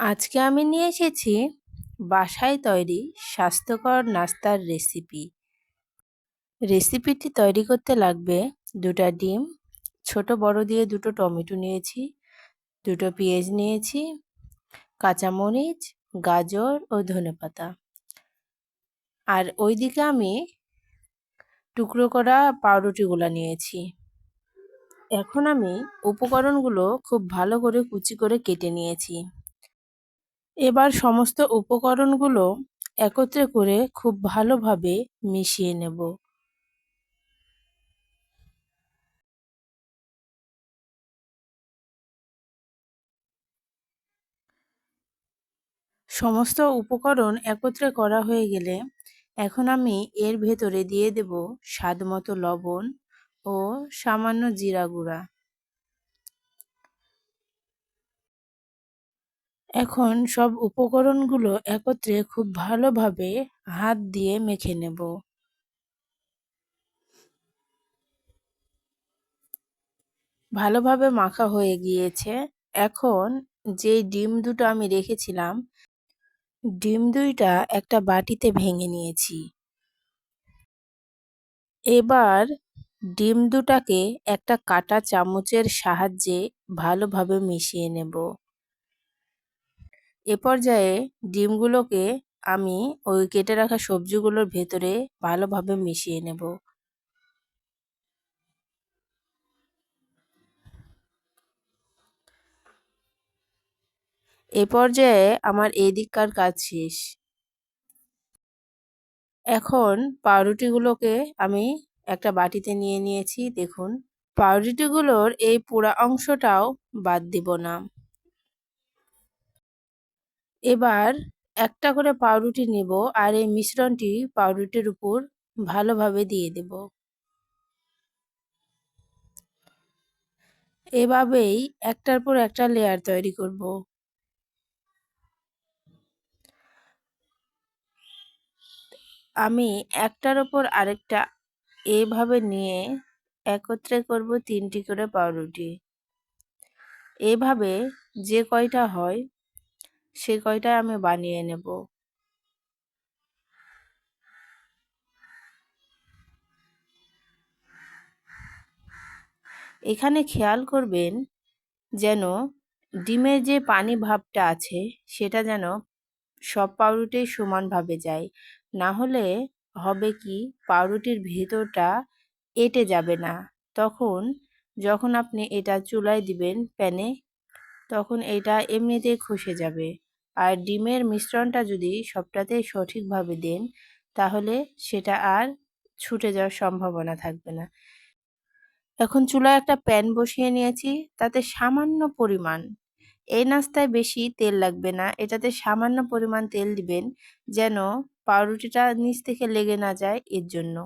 আজকে আমি নিয়ে এসেছি বাসায় তৈরি স্বাস্থ্যকর নাস্তার রেসিপি রেসিপিটি তৈরি করতে লাগবে দুটা ডিম, ছোট বড় দিয়ে দুটো টমেটো নিয়েছি, দুটো পেঁয়াজ নিয়েছি, কাঁচামরিচ, গাজর ও ধনেপাতা। আর ওইদিকে আমি টুকরো করা পাউরুটিগুলো নিয়েছি। এখন আমি উপকরণগুলো খুব ভালো করে কুচি করে কেটে নিয়েছি। এবার সমস্ত উপকরণগুলো একত্রে করে খুব ভালোভাবে মিশিয়ে নেব। সমস্ত উপকরণ একত্রে করা হয়ে গেলে এখন আমি এর ভেতরে দিয়ে দেব স্বাদ মতো লবণ ও সামান্য জিরা গুঁড়া। এখন সব উপকরণগুলো একত্রে খুব ভালোভাবে হাত দিয়ে মেখে নেব। ভালোভাবে মাখা হয়ে গিয়েছে। এখন যে ডিম দুটো আমি রেখেছিলাম, ডিম দুইটা একটা বাটিতে ভেঙে নিয়েছি। এবার ডিম দুটাকে একটা কাটা চামচের সাহায্যে ভালোভাবে মিশিয়ে নেব। এ পর্যায়ে ডিমগুলোকে আমি ওই কেটে রাখা সবজিগুলোর ভেতরে ভালোভাবে মিশিয়ে নেব। এ পর্যায়ে আমার এই দিককার কাজ শেষ। এখন পাউরুটিগুলোকে আমি একটা বাটিতে নিয়ে নিয়েছি, দেখুন। পাউরুটিগুলোর এই পোড়া অংশটাও বাদ দিব না। এবার একটা করে পাউরুটি নেব আর এই মিশ্রণটি পাউরুটির উপর ভালোভাবে দিয়ে দেব। এভাবেই একটার পর একটা লেয়ার তৈরি করব। আমি একটার ওপর আরেকটা এভাবে নিয়ে একত্রে করব তিনটি করে পাউরুটি। এভাবে যে কয়টা হয় সে কয়টা আমি বানিয়ে নেব। এখানে খেয়াল করবেন যেন ডিমের যে পানি ভাবটা আছে, সেটা যেন সব পাউরুটি সমানভাবে যায়। না হলে হবে কি, পাউরুটির ভেতরটা এটে যাবে না। তখন যখন আপনি এটা চুলায় দিবেন, প্যানে তখন এটা এমনিতেই খসে যাবে। আর ডিমের মিশ্রণটা যদি সবটাতে সঠিকভাবে দেন, তাহলে সেটা আর ছুটে যাওয়ার সম্ভাবনা থাকবে না। এখন চুলায় একটা প্যান বসিয়ে নিয়েছি, তাতে সামান্য পরিমাণ। এই নাস্তায় বেশি তেল লাগবে না, এটাতে সামান্য পরিমাণ তেল দিবেন, যেন পাউরুটিটা নিচ থেকে লেগে না যায় এর জন্য।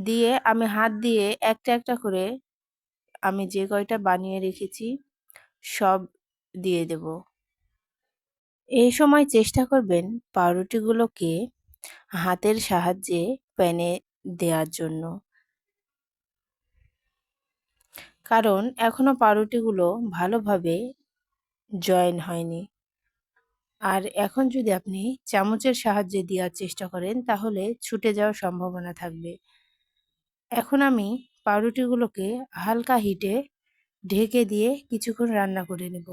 দিয়ে আমি হাত দিয়ে একটা একটা করে আমি যে কয়টা বানিয়ে রেখেছি সব দিয়ে দেব। এই সময় চেষ্টা করবেন পাউরুটিগুলোকে হাতের সাহায্যে প্যানে দেওয়ার জন্য। কারণ এখনও পাউরুটিগুলো ভালোভাবে জয়েন হয়নি। আর এখন যদি আপনি চামচের সাহায্যে দেওয়ার চেষ্টা করেন, তাহলে ছুটে যাওয়ার সম্ভাবনা থাকবে। এখন আমি পাউরুটিগুলোকে হালকা হিটে ঢেকে দিয়ে কিছুক্ষণ রান্না করে নেব।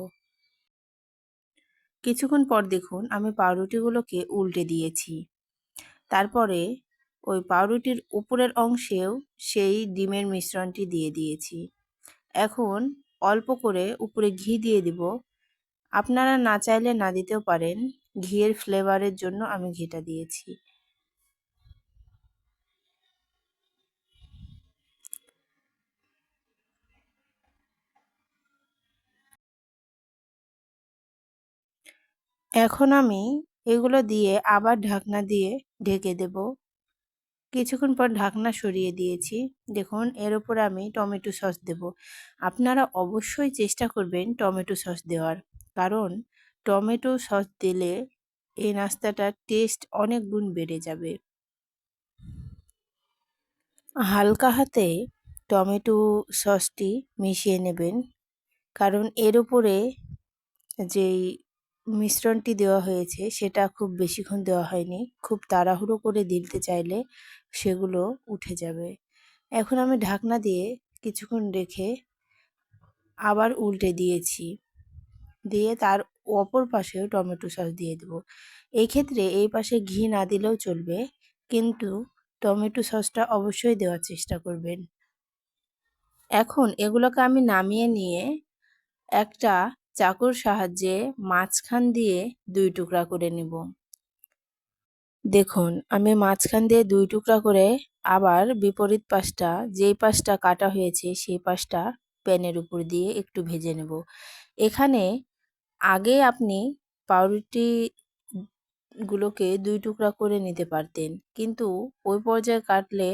কিছুক্ষণ পর দেখুন, আমি পাউরুটিগুলোকে উল্টে দিয়েছি। তারপরে ওই পাউরুটির উপরের অংশেও সেই ডিমের মিশ্রণটি দিয়ে দিয়েছি। এখন অল্প করে উপরে ঘি দিয়ে দিব। আপনারা না চাইলে না দিতেও পারেন, ঘিয়ের ফ্লেভারের জন্য আমি ঘিটা দিয়েছি। এখন আমি এগুলো দিয়ে আবার ঢাকনা দিয়ে ঢেকে দেব। কিছুক্ষণ পর ঢাকনা সরিয়ে দিয়েছি। দেখুন, এর উপর আমি টমেটো সস দেব। আপনারা অবশ্যই চেষ্টা করবেন টমেটো সস দেওয়ার। কারণ, টমেটো সস দিলে এই নাস্তাটার টেস্ট অনেক গুণ বেড়ে যাবে। হালকা হাতে টমেটো সসটি মিশিয়ে নেবেন। কারণ, এর উপরে যেই মিশ্রণটি দেওয়া হয়েছে, সেটা খুব বেশিক্ষণ দেওয়া হয়নি। খুব তাড়াহুড়ো করে দিতে চাইলে সেগুলো উঠে যাবে। এখন আমি ঢাকনা দিয়ে কিছুক্ষণ রেখে আবার উল্টে দিয়েছি। দিয়ে তার অপর পাশেও টমেটো সস দিয়ে দেবো। এই ক্ষেত্রে এই পাশে ঘি না দিলেও চলবে, কিন্তু টমেটো সসটা অবশ্যই দেওয়ার চেষ্টা করবেন। এখন এগুলোকে আমি নামিয়ে নিয়ে একটা চাকুর সাহায্যে মাঝখান দিয়ে দুই টুকরা করে নেব। দেখুন, আমি মাঝখান দিয়ে দুই টুকরা করে আবার বিপরীত পাশটা, যেই পাশটা কাটা হয়েছে সেই পাশটা প্যানের উপর দিয়ে একটু ভেজে নেব। এখানে আগে আপনি পাউরুটি গুলোকে দুই টুকরা করে নিতে পারতেন, কিন্তু ওই পর্যায়ে কাটলে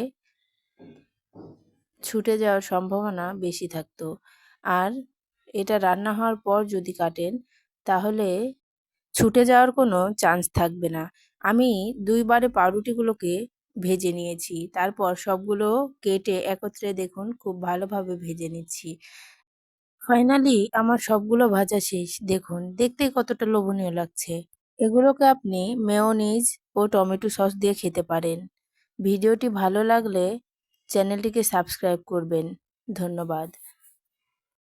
ছুটে যাওয়ার সম্ভাবনা বেশি থাকতো। আর এটা রান্না হওয়ার পর যদি কাটেন, তাহলে ছুটে যাওয়ার কোনো চান্স থাকবে না। আমি দুইবারে পাউরুটিগুলোকে ভেজে নিয়েছি। তারপর সবগুলো কেটে একত্রে দেখুন, খুব ভালোভাবে ভেজে নিচ্ছি। ফাইনালি আমার সবগুলো ভাজা শেষ। দেখুন, দেখতে কতটা লোভনীয় লাগছে। এগুলোকে আপনি মেয়োনিজ ও টমেটো সস দিয়ে খেতে পারেন। ভিডিওটি ভালো লাগলে চ্যানেলটিকে সাবস্ক্রাইব করবেন। ধন্যবাদ।